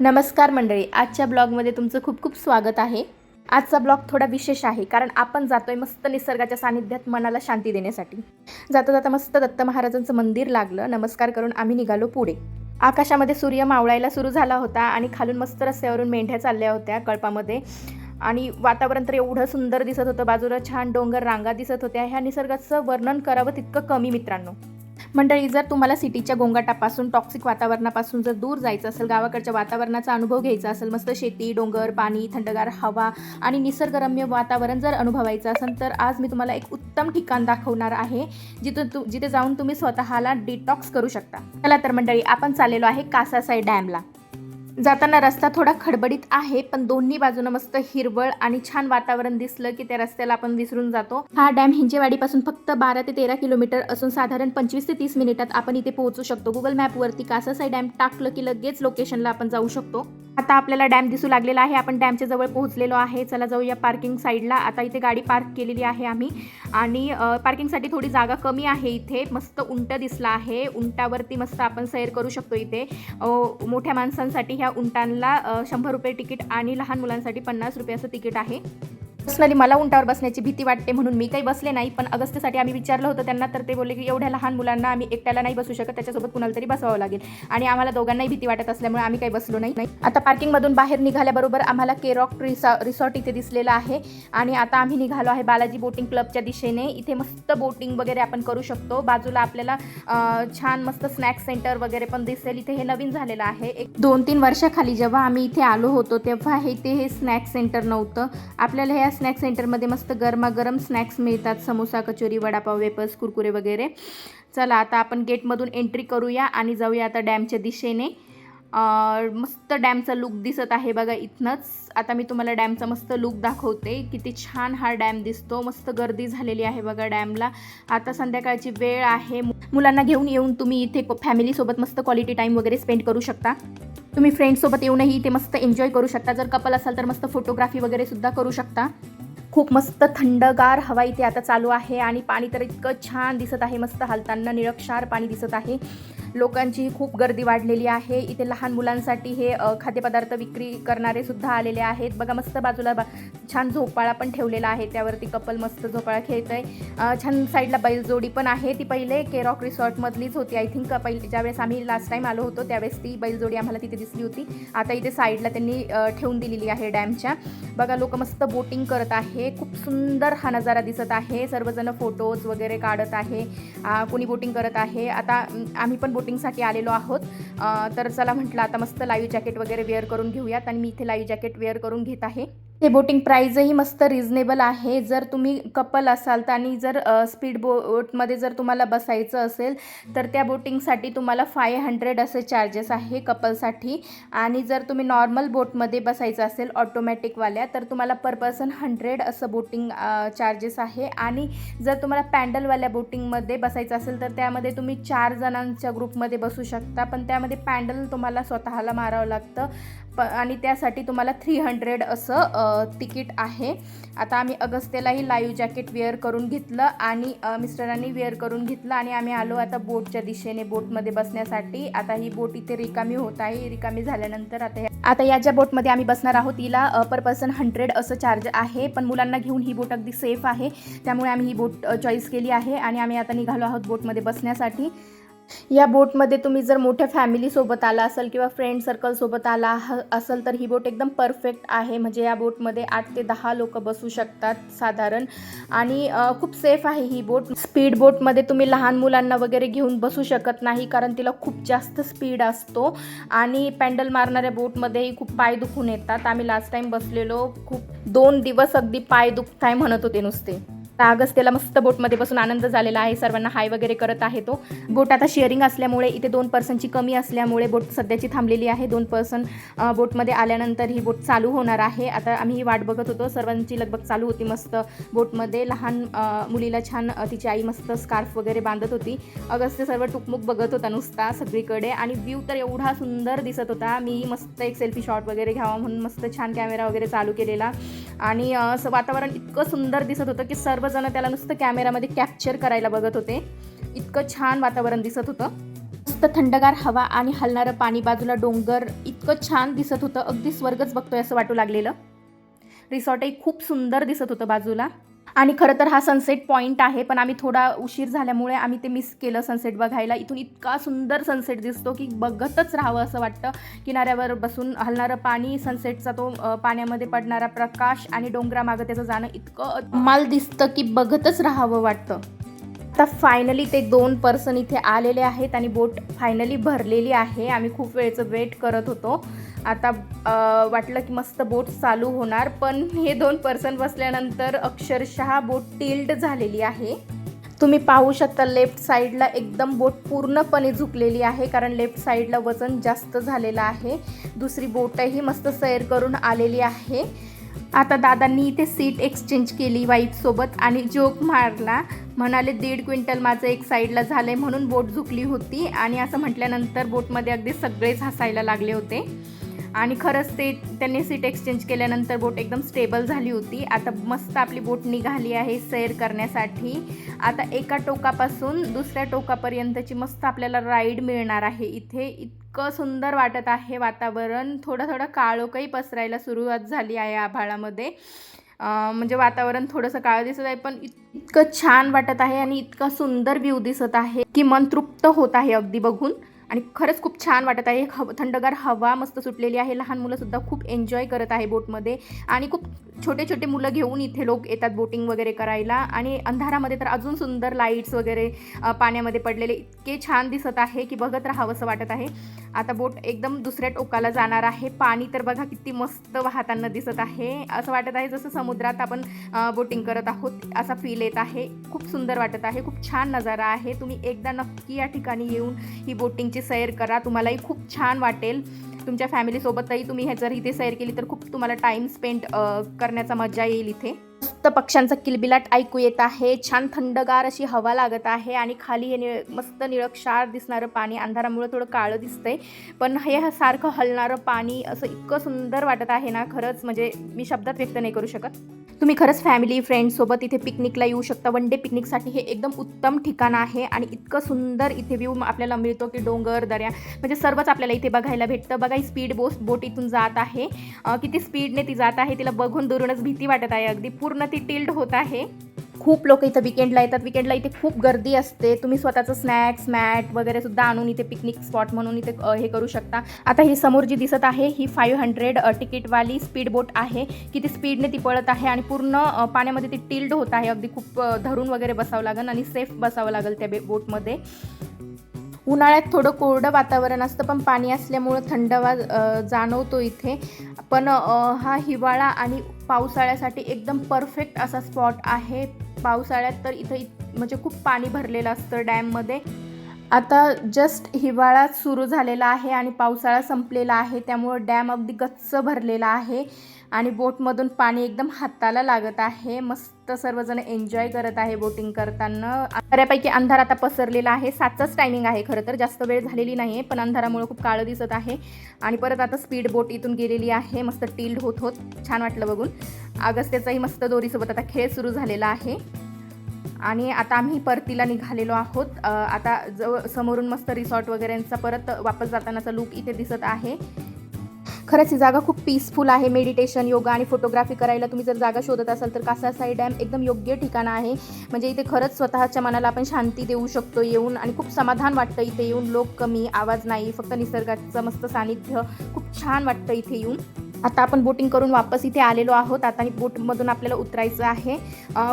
नमस्कार मंडळी आजच्या ब्लॉगमध्ये तुमचं खूप खूप स्वागत आहे. आजचा ब्लॉग थोडा विशेष आहे कारण आपण जातोय मस्त निसर्गाच्या सानिध्यात मनाला शांती देण्यासाठी. जाता जाता मस्त दत्त महाराजांचं मंदिर लागलं नमस्कार करून आम्ही निघालो पुढे. आकाशामध्ये सूर्य मावळायला सुरू झाला होता आणि खालून मस्त रस्त्यावरून मेंढ्या चालल्या होत्या कळपामध्ये. आणि वातावरण तर एवढं सुंदर दिसत होतं बाजूला छान डोंगर रांगा दिसत होत्या. ह्या निसर्गाचं वर्णन करावं तितकं कमी मित्रांनो. मंडळी जर तुम्हाला सिटीच्या गोंगाटापासून टॉक्सिक वातावरणापासून जर दूर जायचं असेल गावाकडच्या वातावरणाचा अनुभव घ्यायचा असेल मस्त शेती डोंगर पाणी थंडगार हवा आणि निसर्गरम्य वातावरण जर अनुभवायचं असेल तर आज मी तुम्हाला एक उत्तम ठिकाण दाखवणार आहे जिथं तु जिथे जाऊन तुम्ही स्वतःला डिटॉक्स करू शकता. चला तर मंडळी आपण चाललेलो आहे कासासाई डॅमला. जाताना रस्ता थोडा खडबडीत आहे पण दोन्ही बाजूनं मस्त हिरवळ आणि छान वातावरण दिसलं की त्या रस्त्याला आपण विसरून जातो. हा डॅम हिंजेवाडीपासून फक्त बारा ते तेरा किलोमीटर असून साधारण पंचवीस ते तीस मिनिटात आपण इथे पोहोचू शकतो. गुगल मॅपवरती कासासाई डॅम टाकलं की लगेच लोकेशनला आपण जाऊ शकतो. आता आपल्याला डॅम दिसू लागलेला आहे. आपण डॅमच्या जवळ पोहोचलेलो आहे. चला जाऊया पार्किंग साईडला आता इथे गाडी पार्क केलेली आहे आम्ही. आणि पार्किंगसाठी थोडी जागा कमी आहे इथे. मस्त उंट दिसला आहे. उंटावरती मस्त आपण सैर करू शकतो इथे. मोठ्या माणसांसाठी ह्या उंटांना शंभर रुपये तिकीट आणि लहान मुलांसाठी पन्नास रुपयाचं तिकीट आहे. पर्सनली मला उंटावर बसण्याची भीती वाटते म्हणून मी काही बसले नाही. पण अगस्त्यसाठी आम्ही विचारलं होतं त्यांना तर ते बोलले की एवढ्या लहान मुलांना आम्ही एकट्याला नाही बसू शकत त्याच्यासोबत कुणाला तरी बसवावं लागेल. आणि आम्हाला दोघांनाही भीती वाटत असल्यामुळे आम्ही काही बसलो नाही. नाही आता पार्किंगमधून बाहेर निघाल्याबरोबर आम्हाला केरॉक रिसॉ रिसॉर्ट इथे दिसलेलं आहे. आणि आता आम्ही निघालो आहे बालाजी बोटिंग क्लबच्या दिशेने. इथे मस्त बोटिंग वगैरे आपण करू शकतो. बाजूला आपल्याला छान मस्त स्नॅक्स सेंटर वगैरे पण दिसेल. इथे हे नवीन झालेलं आहे. एक दोन तीन वर्षाखाली जेव्हा आम्ही इथे आलो होतो तेव्हा हे इथे हे स्नॅक्स सेंटर नव्हतं. आपल्याला ह्या स्नॅक्स सेंटरमध्ये मस्त गरमागरम स्नॅक्स मिळतात. समोसा कचोरी वडापाव वेपर्स कुरकुरे वगैरे. चला आता आपण गेटमधून एंट्री करूया आणि जाऊया आता डॅमच्या दिशेने. मस्त डॅमचा लुक दिसत आहे बघा इथनंच. आता मी तुम्हाला डॅमचा मस्त लुक दाखवते. किती छान हा डॅम दिसतो. मस्त गर्दी झालेली आहे बघा डॅमला. आता संध्याकाळची वेळ आहे. मुलांना घेऊन येऊन तुम्ही इथे फॅमिलीसोबत मस्त क्वालिटी टाईम वगैरे स्पेंड करू शकता. तुम्ही फ्रेंड्ससोबत येऊनही इथे मस्त एन्जॉय करू शकता. जर कपल असाल तर मस्त फोटोग्राफी वगैरे सुद्धा करू शकता. खूप मस्त थंडगार हवा इथे आता चालू आहे आणि पाणी तर इतकं छान दिसत आहे. मस्त हालताना निरक्षार पाणी दिसत आहे. लोकांची खूप गर्दी वाढलेली आहे. इथे लहान मुलांसाठी हे खाद्यपदार्थ विक्री करणारे सुद्धा आलेले आहेत. बघा मस्त बाजूला बा छान झोपाळा पण ठेवलेला आहे. त्यावरती कपल मस्त झोपाळा खेळत आहे छान साईडला बैलजोडी पण आहे. ती पहिले केरॉक रिसॉर्टमधलीच होती. आय थिंक पहिले ज्यावेळेस आम्ही लास्ट टाईम आलो होतो त्यावेळेस ती बैलजोडी आम्हाला तिथे दिसली होती. आता इथे साईडला त्यांनी ठेवून दिलेली आहे डॅमच्या. बघा लोक मस्त बोटिंग करत आहे. खूप सुंदर हा नजारा दिसत आहे. सर्वजण फोटोज वगैरे काढत आहे. कोणी बोटिंग करत आहे. आता आम्ही पण बोटिंगसाठी आलेलो आहोत. तर चला म्हटलं आता मस्त लाईव्ह जॅकेट वगैरे वेअर करून घेऊयात. आणि मी इथे लाईव्ह जॅकेट वेअर करून घेत आहे. ते बोटिंग प्राईजही मस्त रिझनेबल आहे. जर तुम्ही कपल असाल तर आणि जर स्पीड बोटमध्ये जर तुम्हाला बसायचं असेल तर त्या बोटिंगसाठी तुम्हाला फाय हंड्रेड असे चार्जेस आहे कपलसाठी आणि जर तुम्ही नॉर्मल बोटमध्ये बसायचं असेल ऑटोमॅटिकवाल्या तर तुम्हाला पर पर्सन हंड्रेड असं बोटिंग चार्जेस आहे. आणि जर तुम्हाला पॅन्डलवाल्या बोटिंगमध्ये बसायचं असेल तर त्यामध्ये तुम्ही चार जणांच्या ग्रुपमध्ये बसू शकता. पण त्यामध्ये पॅन्डल तुम्हाला स्वतःला मारावं लागतं. प आणि त्यासाठी तुम्हाला थ्री हंड्रेड असं तिकीट आहे. आता आम्ही अगस्त्यलाही लाईव्ह जॅकेट वेअर करून घेतलं आणि मिस्टरांनी वेअर करून घेतलं आणि आम्ही आलो आता बोटच्या दिशेने बोटमध्ये बसण्यासाठी. आता ही बोट इथे रिकामी होत आहे. रिकामी झाल्यानंतर आता ह्या- आता या ज्या बोटमध्ये आम्ही बसणार आहोत तिला पर पर्सन हंड्रेड असं चार्ज आहे. पण मुलांना घेऊन ही बोट अगदी सेफ आहे. त्यामुळे आम्ही ही बोट चॉईस केली आहे आणि आम्ही आता निघालो आहोत बोटमध्ये बसण्यासाठी. या बोटमध्ये तुम्ही जर मोठ्या फॅमिलीसोबत आला असाल किंवा फ्रेंड सर्कलसोबत आला ह- असाल तर ही बोट एकदम परफेक्ट आहे. म्हणजे या बोटमध्ये आठ ते दहा लोक बसू शकतात साधारण. आणि खूप सेफ आहे ही बोट. स्पीड बोटमध्ये तुम्ही लहान मुलांना वगैरे घेऊन बसू शकत नाही कारण तिला खूप जास्त स्पीड असतो. आणि पॅन्डल मारणाऱ्या बोटमध्येही खूप पाय दुखून येतात. आम्ही लास्ट टाईम बसलेलो खूप दोन दिवस अगदी पाय दुखताय म्हणत होते नुसते. अगस्त्यला मस्त बोटमध्ये बसून आनंद झालेला आहे. सर्वांना हाय वगैरे करत आहे तो. बोट आता शेअरिंग असल्यामुळे इथे दोन पर्सनची कमी असल्यामुळे बोट सध्याची थांबलेली आहे. दोन पर्सन बोटमध्ये आल्यानंतर ही बोट चालू होणार आहे. आता आम्ही ही वाट बघत होतो. सर्वांची लगबग चालू होती मस्त बोटमध्ये. लहान मुलीला छान तिची आई मस्त स्कार्फ वगैरे बांधत होती. अगस्त्य सर्व टुकमुक बघत होता नुसता सगळीकडे. आणि व्ह्यू तर एवढा सुंदर दिसत होता. मी मस्त एक सेल्फी शॉट वगैरे घ्यावा म्हणून मस्त छान कॅमेरा वगैरे चालू केलेला. आणि असं वातावरण इतकं सुंदर दिसत होतं की सर्व सर्वजण त्याला नुसतं कॅमेरामध्ये कॅप्चर करायला बघत होते. इतकं छान वातावरण दिसत होतं. मस्त थंडगार हवा आणि हलणारं पाणी बाजूला डोंगर इतकं इतकं छान दिसत होतं. अगदी स्वर्गच बघतोय असं वाटू लागलेलं. रिसॉर्टही खूप सुंदर दिसत होतं बाजूला. आणि खरं तर हा सनसेट पॉईंट आहे पण आम्ही थोडा उशीर झाल्यामुळे आम्ही ते मिस केलं सनसेट बघायला. इथून इतका सुंदर सनसेट दिसतो की बघतच राहावं असं वाटतं. किनाऱ्यावर बसून हलणारं पाणी सनसेटचा तो पाण्यामध्ये पडणारा प्रकाश आणि डोंगरामागं त्याचं जाणं इतकं माल दिसतं की बघतच राहावं वाटतं. आता फायनली ते दोन पर्सन इथे आलेले आहेत आणि बोट फायनली भरलेली आहे. आम्ही खूप वेळेचं वेट करत होतो. आता वाटलं की मस्त बोट चालू होणार पण हे दोन पर्सन बसल्यानंतर अक्षरशः बोट टिल्ड झालेली आहे. तुम्ही पाहू शकता लेफ्ट साईडला एकदम बोट पूर्णपणे झुकलेली आहे कारण लेफ्ट साईडला वजन जास्त झालेलं आहे. दुसरी बोटही मस्त सैर करून आलेली आहे. आता दादांनी इथे सीट एक्सचेंज केली वाईफसोबत आणि जोक मारला. म्हणाले दीड क्विंटल माझं एक साईडला झालं आहे म्हणून बोट झुकली होती. आणि असं म्हटल्यानंतर बोटमध्ये अगदी सगळेच हसायला लागले होते. आणि खरंच ते त्यांनी सीट एक्सचेंज केल्यानंतर बोट एकदम स्टेबल झाली होती. आता मस्त आपली बोट निघाली आहे सैर करण्यासाठी. आता एका टोकापासून दुसऱ्या टोकापर्यंतची मस्त आपल्याला राईड मिळणार आहे इथे. इतकं सुंदर वाटत आहे वातावरण. थोडं थोडं काळोखही पसरायला सुरुवात झाली आहे आभाळामध्ये. म्हणजे वातावरण थोडंसं काळं दिसत आहे पण इतकं छान वाटत आहे आणि इतका सुंदर व्ह्यू दिसत आहे की मन तृप्त होत आहे अगदी बघून. आणि खरंच खूप छान वाटत आहे. हव थंडगार हवा मस्त सुटलेली आहे. लहान मुलंसुद्धा खूप एन्जॉय करत आहे बोटमध्ये. आणि खूप छोटे छोटे मुलं घेऊन इथे लोक येतात बोटिंग वगैरे करायला. आणि अंधारामध्ये तर अजून सुंदर लाईट्स वगैरे पाण्यामध्ये पडलेले इतके छान दिसत आहे की बघत राहावंसं वाटत आहे. आता बोट एकदम दुसऱ्या टोकाला जाणार आहे. पाणी तर बघा किती मस्त वाहताना दिसत आहे. असं वाटत आहे जसं समुद्रात आपण बोटिंग करत आहोत असा फील येत आहे. खूप सुंदर वाटत आहे. खूप छान नजारा आहे. तुम्ही एकदा नक्की या ठिकाणी येऊन ही बोटिंग बोटिंगची सैर करा. तुम्हालाही खूप छान वाटेल. तुमच्या फॅमिलीसोबतही तुम्ही हे जर इथे सैर केली तर खूप तुम्हाला टाईम स्पेंड करण्याचा मजा येईल इथे. मस्त पक्ष्यांचा किलबिलाट ऐकू येत आहे. छान थंडगार अशी हवा लागत आहे आणि खाली हे निळ मस्त निळक्षार दिसणारं पाणी अंधारामुळे थोडं काळं दिसतंय. पण हे सारखं हलणारं पाणी असं इतकं सुंदर वाटत आहे ना खरंच म्हणजे मी शब्दात व्यक्त नाही करू शकत. तुम्ही खरंच फॅमिली फ्रेंड्ससोबत इथे पिकनिकला येऊ शकता. वन डे पिकनिकसाठी हे एकदम उत्तम ठिकाण आहे आणि इतकं सुंदर इथे व्ह्यू आपल्याला मिळतो की डोंगर दऱ्या. म्हणजे सर्वच आपल्याला इथे बघायला भेटतं. बघा ही स्पीड बोस बोट इथून जात आहे. किती स्पीडने ती जात आहे तिला बघून दुरूनच भीती वाटत आहे. अगदी पूर्ण ती टिल्ड होत आहे. खूप लोक इथं विकेंडला येतात. विकेंडला इथे खूप गर्दी असते. तुम्ही स्वतःचं स्नॅक्स मॅट वगैरे सुद्धा आणून इथे पिकनिक स्पॉट म्हणून इथे हे करू शकता. आता ही समोर जी दिसत आहे ही फाईव्ह हंड्रेड तिकीटवाली स्पीड बोट आहे. की ती स्पीडने ती पळत आहे आणि पूर्ण पाण्यामध्ये ती टिल्ड होत आहे. अगदी खूप धरून वगैरे बसावं लागेल आणि सेफ बसावं लागेल त्या बे बोटमध्ये उन्हाळ्यात थोडं कोरडं वातावरण असतं पण पाणी असल्यामुळं थंडवा जाणवतो इथे. पण हा हिवाळा आणि पावसाळ्यासाठी एकदम परफेक्ट असा स्पॉट आहे. पावसाळ्यात तर इथं म्हणजे खूप पाणी भरलेलं असतं डॅममध्ये. आता जस्ट हिवाळा सुरू झालेला आहे आणि पावसाळा संपलेला आहे त्यामुळं डॅम अगदी गच्च भरलेला आहे. आणि बोटमधून पाणी एकदम हाताला लागत आहे. मस्त सर्वजण एन्जॉय करत आहे बोटिंग करताना. बऱ्यापैकी अंधार आता पसरलेला आहे. सातचाच टायमिंग आहे खरं तर. जास्त वेळ झालेली नाही आहे पण अंधारामुळे खूप काळं दिसत आहे. आणि परत आता स्पीड बोट इथून गेलेली आहे. मस्त टिल्ड होत होत. छान वाटलं बघून. अगस्त्याचाही मस्त दोरीसोबत आता खेळ सुरू झालेला आहे. आणि आता आम्ही परतीला निघालेलो आहोत. आता जवळ समोरून मस्त रिसॉर्ट वगैरेंचा परत वापस जातानाचा लूक इथे दिसत आहे. खरंच ही जागा खूप पीसफुल आहे. मेडिटेशन योगा आणि फोटोग्राफी करायला तुम्ही जर जागा शोधत असाल तर कासा साई डॅम एकदम योग्य ठिकाण आहे. म्हणजे इथे खरंच स्वतःच्या मनाला आपण शांती देऊ शकतो येऊन आणि खूप समाधान वाटतं इथे येऊन. लोक कमी आवाज नाही फक्त निसर्गाचं मस्त सानिध्य. खूप छान वाटतं इथे येऊन. आता आपण बोटिंग करून वापस इथे आलेलो आहोत. आता बोटमधून आपल्याला उतरायचं आहे.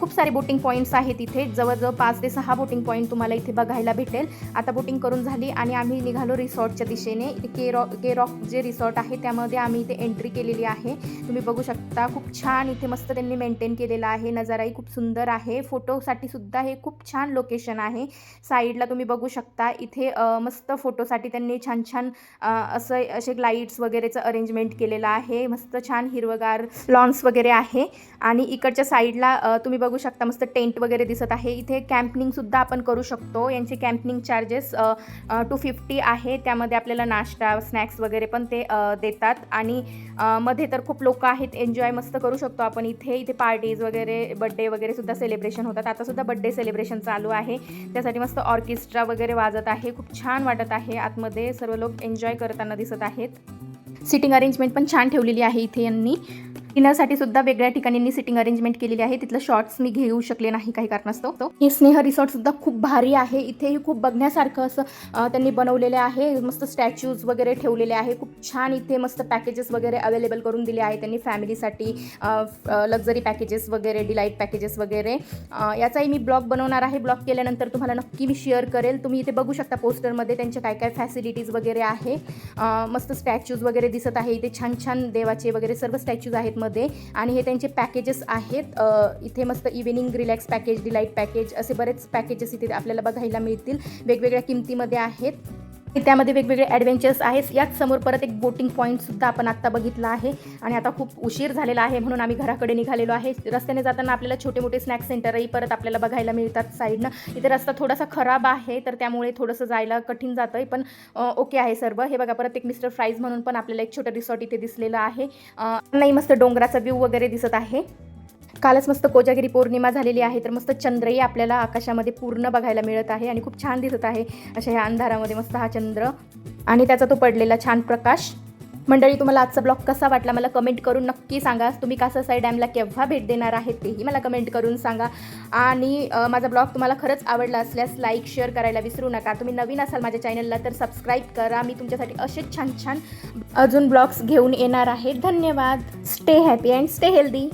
खूप सारे बोटिंग पॉईंट्स आहेत इथे. जवळजवळ पाच ते सहा बोटिंग पॉईंट तुम्हाला इथे बघायला भेटेल. आता बोटिंग करून झाली आणि आम्ही निघालो रिसॉर्टच्या दिशेने. के रॉ के रॉक जे रिसॉर्ट आहे त्यामध्ये आम्ही इथे एंट्री केलेली आहे. तुम्ही बघू शकता खूप छान इथे मस्त त्यांनी मेंटेन केलेलं आहे. नजाराही खूप सुंदर आहे. फोटोसाठी सुद्धा हे खूप छान लोकेशन आहे. साईडला तुम्ही बघू शकता इथे मस्त फोटोसाठी त्यांनी छान छान असं असे लाईट्स वगैरेचं अरेंजमेंट केलेलं आहे. मस्त छान हिरवगार लॉन्स वगैरे आहे. आणि इकडच्या साईडला तुम्ही बघू शकता मस्त टेंट वगैरे दिसत आहे. इथे कॅम्पनिंगसुद्धा आपण करू शकतो. यांचे कॅम्पनिंग चार्जेस टू फिफ्टी आहे. त्यामध्ये आपल्याला नाश्ता स्नॅक्स वगैरे पण ते देतात. आणि मध्ये तर खूप लोक आहेत. एन्जॉय मस्त करू शकतो आपण इथे. इथे पार्टीज वगैरे बड्डे वगैरे सुद्धा सेलिब्रेशन होतात. आता सुद्धा बड्डे सेलिब्रेशन चालू आहे. त्यासाठी मस्त ऑर्केस्ट्रा वगैरे वाजत आहे. खूप छान वाटत आहे. आतमध्ये सर्व लोक एन्जॉय करताना दिसत आहेत. सिटिंग अरेंजमेंट पण छान ठेवलेली आहे इथे यांनी. डिनरसाठी सुद्धा वेगळ्या ठिकाणी सिटिंग अरेंजमेंट केलेली आहे. तिथलं शॉर्ट्स मी घेऊ शकले नाही काही कारणास्तव. हे स्नेह रिसॉर्ट सुद्धा खूप भारी आहे. इथेही खूप बघण्यासारखं असं त्यांनी बनवलेले आहे. मस्त स्टॅच्यूज वगैरे ठेवलेले आहे. खूप छान इथे मस्त पॅकेजेस वगैरे अवेलेबल करून दिले आहे त्यांनी फॅमिलीसाठी लक्झरी पॅकेजेस वगैरे डिलाईट पॅकेजेस वगैरे. याचाही मी ब्लॉग बनवणार आहे. ब्लॉग केल्यानंतर तुम्हाला नक्की मी शेअर करेल. तुम्ही इथे बघू शकता पोस्टरमध्ये त्यांच्या काय काय फॅसिलिटीज वगैरे आहे. मस्त स्टॅच्यूज वगैरे दिसत आहे. इथे छान छान देवाचे वगैरे सर्व स्टॅच्यूज आहेत. मध्ये. आणि हे त्यांचे पॅकेजेस आहेत. इथे मस्त evening relax package delight package असे बरेच पॅकेजेस इथे आपल्याला बघायला मिळतील. वेगवेगळ्या किमतीमध्ये आहेत. त्यामध्ये वेगवेगळे ॲडव्हेंचर्स आहेत. याच समोर परत एक बोटिंग पॉईंटसुद्धा आपण आत्ता बघितला आहे. आणि आता खूप उशीर झालेला आहे म्हणून आम्ही घराकडे निघालेलो आहे. रस्त्याने जाताना आपल्याला छोटे मोठे स्नॅक सेंटरही परत आपल्याला बघायला मिळतात साईडनं इथे रस्ता थोडासा खराब आहे तर त्यामुळे थोडंसं जायला कठीण जातं आहे पण ओके आहे सर्व. हे बघा परत एक मिस्टर फ्राईज म्हणून पण आपल्याला एक छोटं रिसॉर्ट इथे दिसलेलं आहे. नाही मस्त डोंगराचा व्ह्यू वगैरे दिसत आहे. कालच मस्त कोजागिरी पौर्णिमा झालेली आहे तर मस्त चंद्रही आपल्याला आकाशामध्ये पूर्ण बघायला मिळत आहे आणि खूप छान दिसत आहे. अशा ह्या अंधारामध्ये मस्त हा चंद्र आणि त्याचा तो पडलेला छान प्रकाश. मंडळी तुम्हाला आजचा ब्लॉग कसा वाटला मला कमेंट करून नक्की सांगा. तुम्ही कासासाई डॅमला केव्हा भेट देणार आहेत तेही मला कमेंट करून सांगा. आणि माझा ब्लॉग तुम्हाला खरंच आवडला असल्यास लाईक शेअर करायला विसरू नका. तुम्ही नवीन असाल माझ्या चॅनलला तर सबस्क्राईब करा. मी तुमच्यासाठी असेच छान छान अजून ब्लॉग्स घेऊन येणार आहे. धन्यवाद. Stay happy and stay healthy.